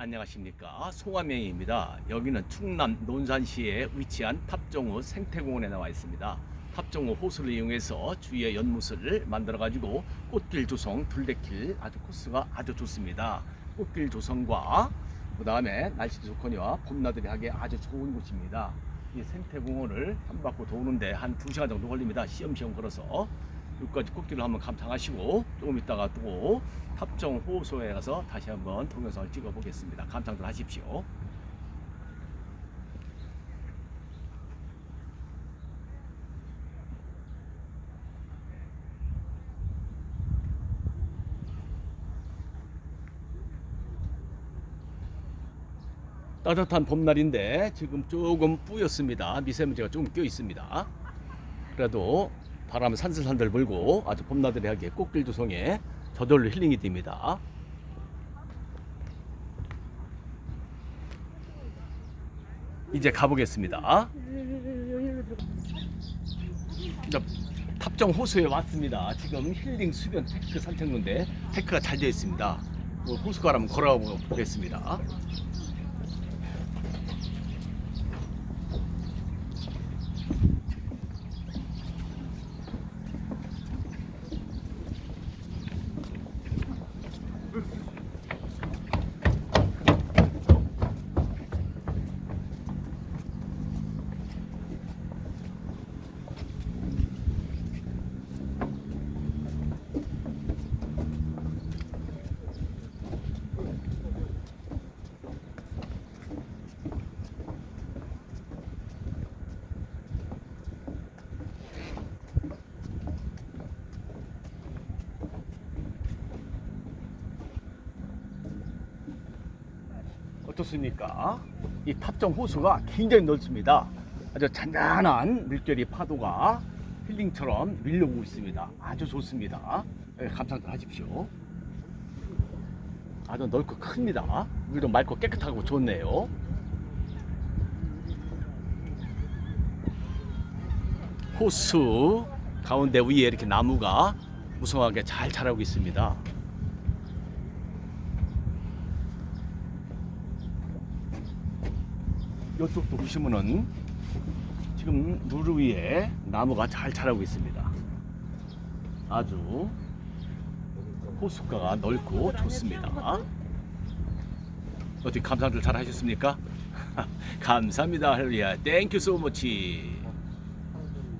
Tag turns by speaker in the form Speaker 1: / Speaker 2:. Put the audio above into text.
Speaker 1: 안녕하십니까 송화명입니다. 여기는 충남 논산시에 위치한 탑정호 생태공원에 나와 있습니다. 탑정호 호수를 이용해서 주위에 연못을 만들어 가지고 꽃길 조성, 둘레길 아주 코스가 아주 좋습니다. 꽃길 조성과 그 다음에 날씨도 좋거니와 봄나들이 하기에 아주 좋은 곳입니다. 이 생태공원을 한 바퀴 도는데 한두 시간 정도 걸립니다. 시험시험 걸어서 여기까지 꽃길을 한번 감상하시고 조금 있다가 또 탑정 호소에 가서 다시 한번 동영상을 찍어 보겠습니다. 감상들 하십시오. 따뜻한 봄날인데 지금 조금 뿌였습니다. 미세먼지가 조금 껴 있습니다. 그래도 바람 산들산들 불고 아주 봄나들이 하기에 꽃길 조성에 저절로 힐링이 됩니다. 이제 가보겠습니다. 탑정 호수에 왔습니다. 지금 힐링 수변 테크 산책로인데 테크가 잘 되어 있습니다. 그 호수가 한번 걸어가 보겠습니다. 어떻습니까? 이 탑정 호수가 굉장히 넓습니다. 아주 잔잔한 물결이 파도가 힐링처럼 밀려오고 있습니다. 아주 좋습니다. 예, 감상들 하십시오. 아주 넓고 큽니다. 물도 맑고 깨끗하고 좋네요. 호수 가운데 위에 이렇게 나무가 무성하게 잘 자라고 있습니다. 이쪽도 보시면은 지금 물 위에 나무가 잘 자라고 있습니다. 아주 호숫가가 넓고 좋습니다. 어떻게 감상들 잘 하셨습니까? 감사합니다. 할렐루야. 땡큐 소머치.